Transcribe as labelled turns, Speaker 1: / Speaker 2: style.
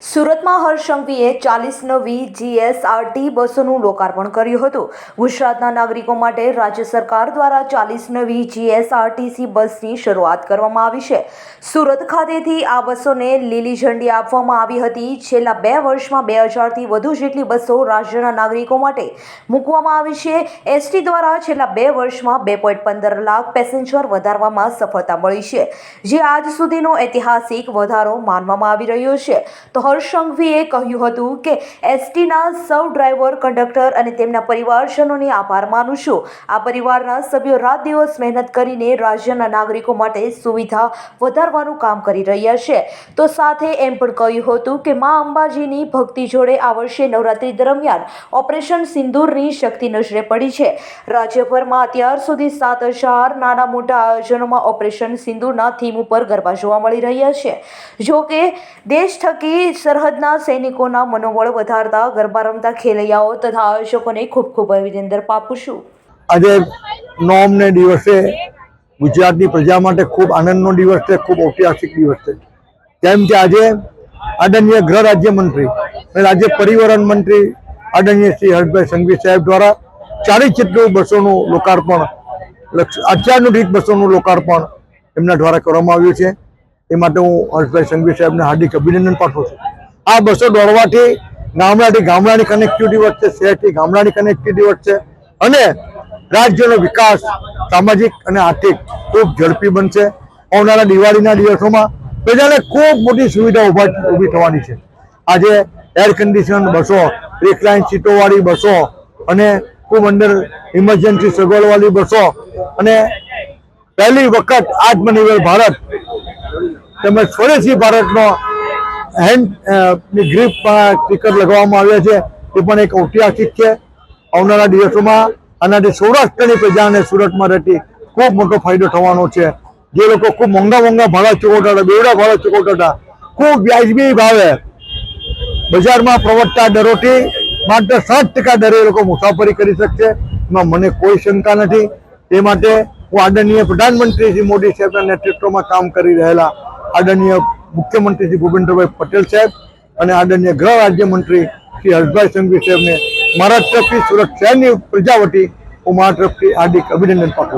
Speaker 1: સુરતમાં હર્ષંઘવીએ ચાલીસ નવી જીએસઆરટી બસોનું લોકાર્પણ કર્યું હતું. ગુજરાતના નાગરિકો માટે રાજ્ય સરકાર દ્વારા ચાલીસ નવી જીએસઆરટીસી બસની શરૂઆત કરવામાં આવી છે. સુરત ખાતેથી આ બસોને લીલી ઝંડી આપવામાં આવી હતી. છેલ્લા બે વર્ષમાં બે હજારથી વધુ જેટલી બસો રાજ્યના નાગરિકો માટે મૂકવામાં આવી છે. એસટી દ્વારા છેલ્લા બે વર્ષમાં બે પોઈન્ટ પંદર લાખ પેસેન્જર વધારવામાં સફળતા મળી છે. જે આજ સુધીનો ઐતિહાસિક વધારો માનવામાં આવી રહ્યો છે. તો હર્ષ સંઘવીએ કહ્યું હતું કે એસટીના સૌ ડ્રાઈવર, કંડક્ટર અને તેમના પરિવારજનોને આભાર માનું છું. આ પરિવારના સભ્યો રાત દિવસ મહેનત કરીને રાજ્યના નાગરિકો માટે સુવિધા વધારવાનું કામ કરી રહ્યા છે. તો સાથે એમ પણ કહ્યું હતું કે મા અંબાજીની ભક્તિ જોડે આ વર્ષે નવરાત્રી દરમિયાન ઓપરેશન સિંદૂરની શક્તિ નજરે પડી છે. રાજ્યભરમાં અત્યાર સુધી સાત હજાર નાના મોટા આયોજનોમાં ઓપરેશન સિંદૂરના થીમ ઉપર ગરબા જોવા મળી રહ્યા છે. જો કે દેશ થકી સરહદના સૈનિકોના મનોબળ વધારતા ગરબા રમતા ખેલૈયાઓ તથા આયોજકોને ખૂબ ખૂબ અભિનંદન પાપું છું
Speaker 2: આજે નોમને દિવસે ગુજરાતની પ્રજા માટે ખૂબ આનંદનો દિવસ છે, ખૂબ ઐતિહાસિક દિવસ છે. કેમ કે આજે આદરણીય ગૃહ રાજ્યમંત્રી અને રાજ્ય પરિવહન મંત્રી આદરણીય શ્રી હર્ષભાઈ સંઘવી સાહેબ દ્વારા ચાલીસ જેટલું બસોનું લોકાર્પણ લક્ષ- રીત બસોનું લોકાર્પણ એમના દ્વારા કરવામાં આવ્યું છે. એ માટે હું હર્ષભાઈ સંઘવી સાહેબને હાર્દિક અભિનંદન પાઠવું છું. આ બસો દોડવાથી ગામડાથી ગામડાની કનેક્ટિવિટી વધશે, શહેરથી ગામડાની કનેક્ટિવિટી વધશે અને રાજ્યનો વિકાસ સામાજિક અને આર્થિક ખૂબ ઝડપી બનશે. આવનારા દિવાળીના દિવસોમાં પ્રજાને ખૂબ મોટી સુવિધા ઊભા ઊભી થવાની છે. આજે એર કન્ડિશન બસો રિકલાઇન સીટોવાળી બસો અને ખૂબ અંદર ઇમરજન્સી સગવડવાળી બસો અને પહેલી વખત આત્મનિર્ભર ભારત તેમજ સ્વદેશી ભારતનો હેન્ડ અ, ની ગ્રીપ સ્ટીકર લગાવવામાં આવ્યા છે. તે પણ એક ઐતિહાસિક છે. આવનારા દિવસોમાં આનાથી સૌરાષ્ટ્રની પ્રજાને સુરતમાં રહેતી ખૂબ મોટો ફાયદો થવાનો છે. જે લોકો ખૂબ મોંઘા મોંઘા ભાડા ચૂકવતા હતા બેવડા ભાડા ચૂકવતા હતા ખૂબ વ્યાજબી ભાવે બજારમાં પ્રવર્તતા દરોથી માત્ર સાત ટકા દરે એ લોકો મુસાફરી કરી શકશે. એમાં મને કોઈ શંકા નથી. તે માટે હું આદરણીય પ્રધાનમંત્રી શ્રી મોદી સાહેબના નેતૃત્વમાં કામ કરી રહેલા આદરણીય મુખ્યમંત્રી શ્રી ભૂપેન્દ્રભાઈ પટેલ સાહેબ અને આદરણીય ગૃહ રાજ્યમંત્રી શ્રી હર્ષભાઈ સંઘવી સાહેબને મારા તરફથી સુરત શહેરની પ્રજા વતી હું મારા તરફથી હાર્દિક અભિનંદન પાઠવું